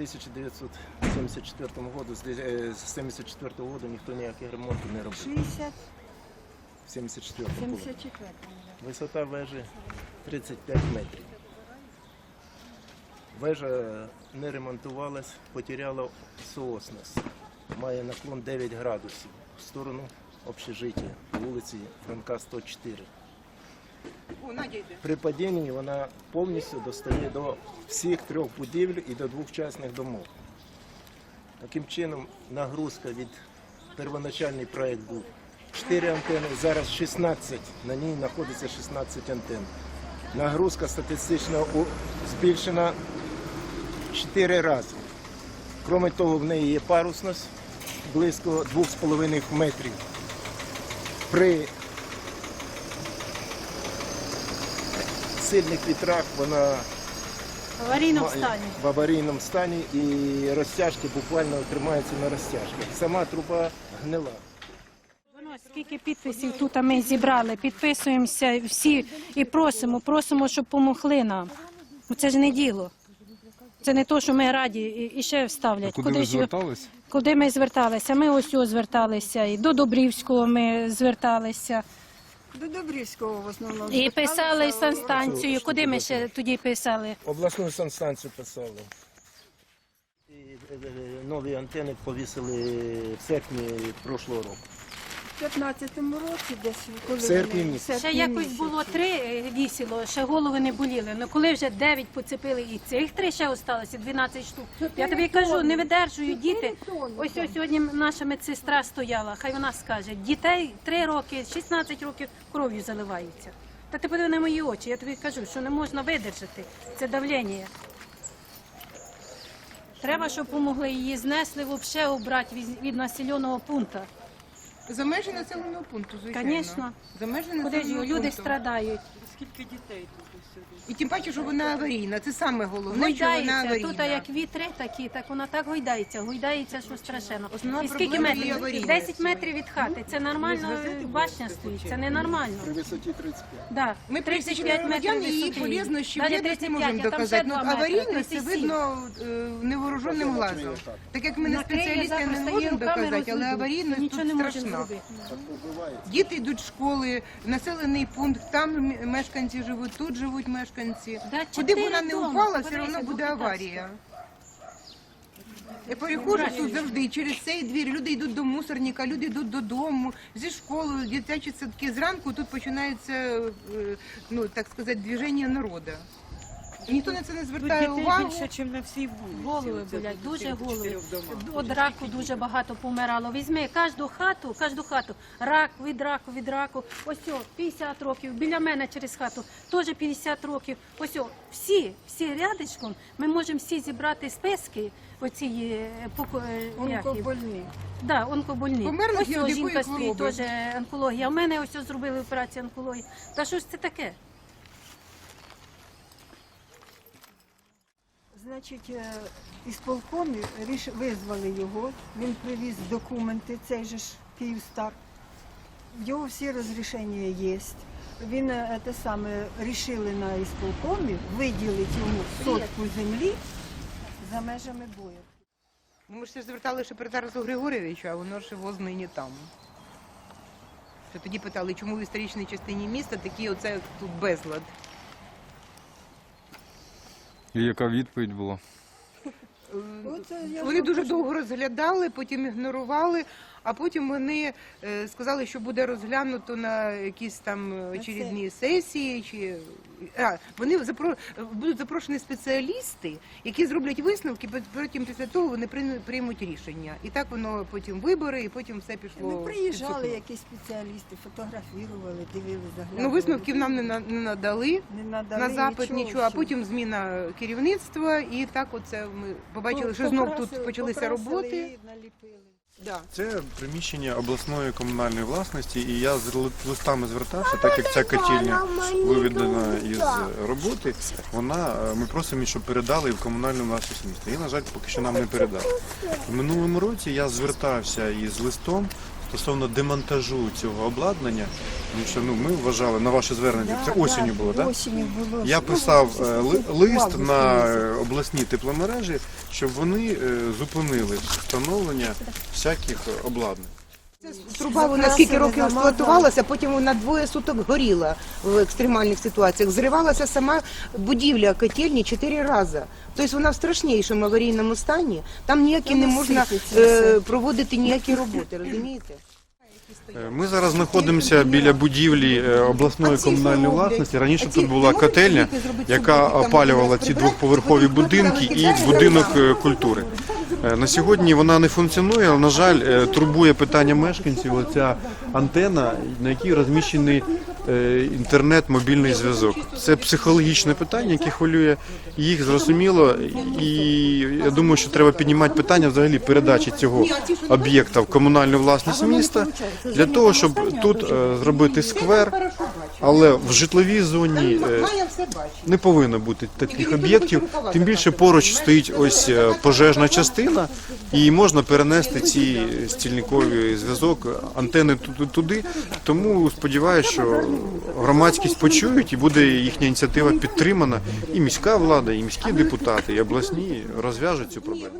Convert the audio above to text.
в 1974 году, з де- е, з 74 году ніхто ніяких ремонтів не робив. 60, 74 74. Висота вежі 35 метрів. Вежа не ремонтувалась, потеряла соосність. Має наклон 9 градусів в сторону общежиття вулиці Франка 104. При падінні вона повністю достає до всіх трьох будівель і до двох частних домов. Таким чином, нагрузка від первоначальний проект був 4 антени, зараз 16, на ній знаходиться 16 антен. Нагрузка статистично збільшена 4 рази. Крім того, в неї є парусність близько 2,5 метрів. При сильних вітрах вона В аварійному стані. в аварійному стані і розтяжки буквально тримаються на розтяжках. Сама труба гнила. Воно скільки підписів тут ми зібрали, підписуємося всі і просимо, просимо, щоб помогли нам. Ну, Це ж не діло. Це не то, що ми раді і, ще вставлять. Куди ви ж- звертались? куди ми зверталися? Ми ось ось зверталися, і до Добрівського ми зверталися. До Добрівського в основному. І писали санстанцію. Куди ми ще тоді писали? Обласну санстанцію писали. І, е, е, Нові антени повісили в серпні прошлого року. В 15-му році десь, коли В серпні вони- місяці. в Ще серпні якось місяці. було три е, вісіло, ще голови не боліли. Ну коли вже дев'ять поцепили і цих три ще осталося, 12 штук. Я тобі кажу, не видержують діти. Ось ось сьогодні наша медсестра стояла, хай вона скаже, дітей 3 роки, 16 років кров'ю заливаються. Та ти подиви на мої очі, я тобі кажу, що не можна видержати це давлення. Треба, щоб допомогли її знесли, взагалі обрати від, від населеного пункту. За межі населеного пункту, звичайно. Конечно. За межі Куди ж населеного люди пункту. страдають. І тим паче, що вона аварійна. Це саме головне, що вона Гойдається. аварійна. Тут а як вітри такі, так вона так гойдається. Гойдається, що страшенно. Основна І скільки проблема її метрів? аварійність. 10 метрів від хати. Це нормально башня стоїть. Це ненормально. При висоті 35. Да. Ми 35 пересічні метрів її висоти. полезно ще Навіть ли не 35, можемо а там ще доказати. Ну, два метри, аварійність це 37. видно е, невооруженим глазом. Так як ми не Накриє спеціалісти, не запросто можемо її доказати, але розведуть. аварійність Нічого не тут можемо страшна. зробити. Так. Діти йдуть в школи, населений пункт, там м- мешканці живуть, тут живуть мешканці. Да, Куди б вона не дома, упала, все подивися, одно буде аварія. Я перехожу тут завжди через цей двір. Люди йдуть до мусорника, люди йдуть додому, зі школи, дитячі садки. Зранку тут починається, е, ну так сказати, движення народу. І ніхто на це не звертає увагу. більше, ніж на всій вулиці. Голови Оце болять, тут дуже голови. чотири в домах. Раку дуже багато помирало. Візьми кожну хату, кожну хату. Рак від раку, від раку. Ось о, 50 років. Біля мене через хату теж 50 років. Ось о, всі, всі рядочком. Ми можемо всі зібрати списки. Оці е, поко- е, як їх? Онкобольні. Да, онкобольні. Померлих ось о, якої жінка стоїть хвороби? теж онкологія. У мене ось о, зробили операцію онкології. Та що ж це таке? Значить, е, із полкомі визвали його, він привіз документи, цей же ж Київстар. Його всі розрішення є. Він е, те саме рішили на ісполкомі виділити йому сотку землі за межами бою. Ну, Ми ж це звертали ще при Тарасу Григорьовичу, а воно ж воз нині там. Що тоді питали, чому в історичній частині міста такий оце тут безлад. І яка відповідь була? Оце я Вони дуже довго розглядали, потім ігнорували, а потім вони е, сказали, що буде розглянуто на якісь там е, очередні сесії. Чи... А, вони запро... будуть запрошені спеціалісти, які зроблять висновки, потім після того вони приймуть- рішення. І так воно потім вибори, і потім все пішло. Ну, приїжджали якісь спеціалісти, фотографували, дивилися, заглядали. Ну, висновків нам не, на- не надали. не надали на запит нічого, а потім зміна керівництва, і так оце ми побачили, що знов тут почалися роботи. Да. Це приміщення обласної комунальної власності, і я з ли- листами звертався, так як ця котельня виведена із роботи, вона е, ми просимо, щоб передали в комунальну власність міста. І, на жаль, поки що нам не передали. В минулому році я звертався із листом стосовно демонтажу цього обладнання, тому що ну ми вважали на ваше звернення. Це осінню було, так? Осінню було. Я Ну, писав в е, ли- лист на е, обласні тепломережі, щоб вони е, зупинили встановлення всяких е, обладнань. Труба вона скільки років експлуатувалася, потім вона двоє суток горіла в екстремальних ситуаціях. Зривалася сама будівля котельні чотири рази. Тобто вона в страшнішому аварійному стані. Там ніякі не можна е, проводити ніякі роботи, розумієте? Е, Ми зараз знаходимося біля будівлі е, обласної комунальної власності. Раніше тут була котельня, яка опалювала ці двохповерхові будинки і будинок е, культури. Е, На сьогодні вона не функціонує, але, на жаль, е, турбує питання мешканців. Оця антена, на якій розміщений інтернет, мобільний зв'язок. Це психологічне питання, яке хвилює їх, зрозуміло. І я думаю, що треба піднімати питання взагалі передачі цього об'єкта в комунальну власність міста для того, щоб тут е, зробити сквер, але в житловій зоні е, не повинно бути таких об'єктів. Тим більше поруч стоїть ось е, пожежна частина, і можна перенести ці стільникові зв'язок, антени ту- туди. Тому сподіваюся, що громадськість почують і буде їхня ініціатива підтримана. І міська влада, і міські депутати, і обласні розв'яжуть цю проблему.